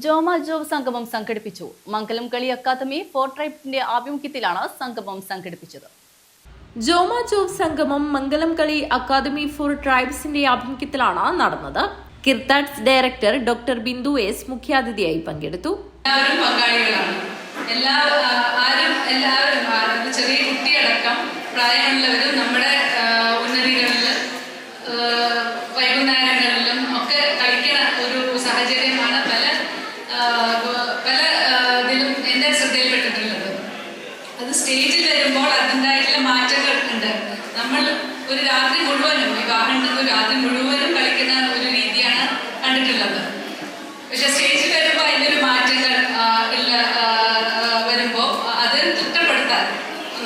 Joma job സംഗമം സംഘടിപ്പിച്ചു. മംഗലം കളി അക്കാദമി ഫോർ ട്രൈബിന്റെ ആഭിമുഖ്യത്തിലാണ് സംഗമം സംഘടിപ്പിച്ചത്. ജോമ ജോബ് സംഗമം മംഗലം കളി അക്കാദമി ഫോർ ട്രൈബ്സിന്റെ ആഭിമുഖ്യത്തിലാണ് നടന്നത്. KIRTADS director doctor Bindu S മുഖ്യാതിഥിയായി പങ്കെടുത്തു. എല്ലാവരും പങ്കാളികളാണ്. എല്ലാ ആരും എല്ലാവരും ആ, ചെറിയ കുട്ടിയടക്കം പ്രായമുള്ളവരും നമ്മുടെ ഉന്നതികളിൽ വൈകുന്നേരങ്ങളിലും ഒക്കെ കളിക്കണ ഒരു സാഹചര്യമാണ് പല ഇതിലും എന്റെ ശ്രദ്ധയിൽപ്പെട്ടിട്ടുള്ളത്. അത് സ്റ്റേജിൽ വരുമ്പോൾ അതിന്റെതായിട്ടുള്ള മാറ്റങ്ങൾ ഉണ്ട്. നമ്മൾ ഒരു രാത്രി മുഴുവനും വിവാഹം ഉണ്ടെന്ന് രാത്രി മുഴുവനും കളിക്കുന്ന ഒരു രീതിയാണ് കണ്ടിട്ടുള്ളത്. പക്ഷെ സ്റ്റേജിൽ വരുമ്പോൾ അതിന്റെ ഒരു മാറ്റങ്ങൾ വരുമ്പോൾ അത് തിട്ടപ്പെടുത്താൻ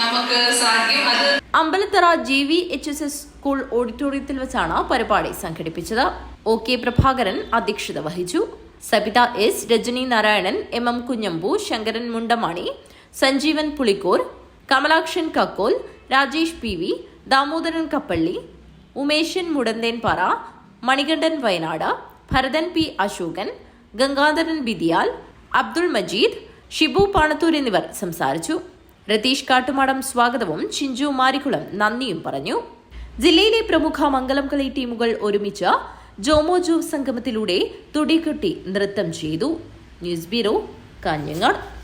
നമുക്ക് സാധിക്കും. അത് Ambalathara G V H S S school ഓഡിറ്റോറിയത്തിൽ വെച്ചാണ് പരിപാടി സംഘടിപ്പിച്ചത്. ഒ കെ പ്രഭാകരൻ അധ്യക്ഷത വഹിച്ചു. Sabitha S. Rajani Narayanan M. M. Kunhambu Sankaran Mundamani Sanjeevan Pulikkoor Kamalakshan Kakkol Rajesh P V Damodaran Kappalli Umeshan Mudanthenpara Manikandan Wayanad Bharathan P Ashokan Gangadharan Bidiyal Abdul Majeed Shibu Panathur എന്നിവർ സംസാരിച്ചു. രതീഷ് കാട്ടുമാടം സ്വാഗതവും ചിഞ്ചു മാരിക്കുളം നന്ദിയും പറഞ്ഞു. ജില്ലയിലെ പ്രമുഖ മംഗലം കളി ടീമുകൾ ഒരുമിച്ച് ജോമോ ജോവ് സംഗമത്തിലൂടെ തുടികെട്ടി നൃത്തം ചെയ്തു. News bureau Kanhangad.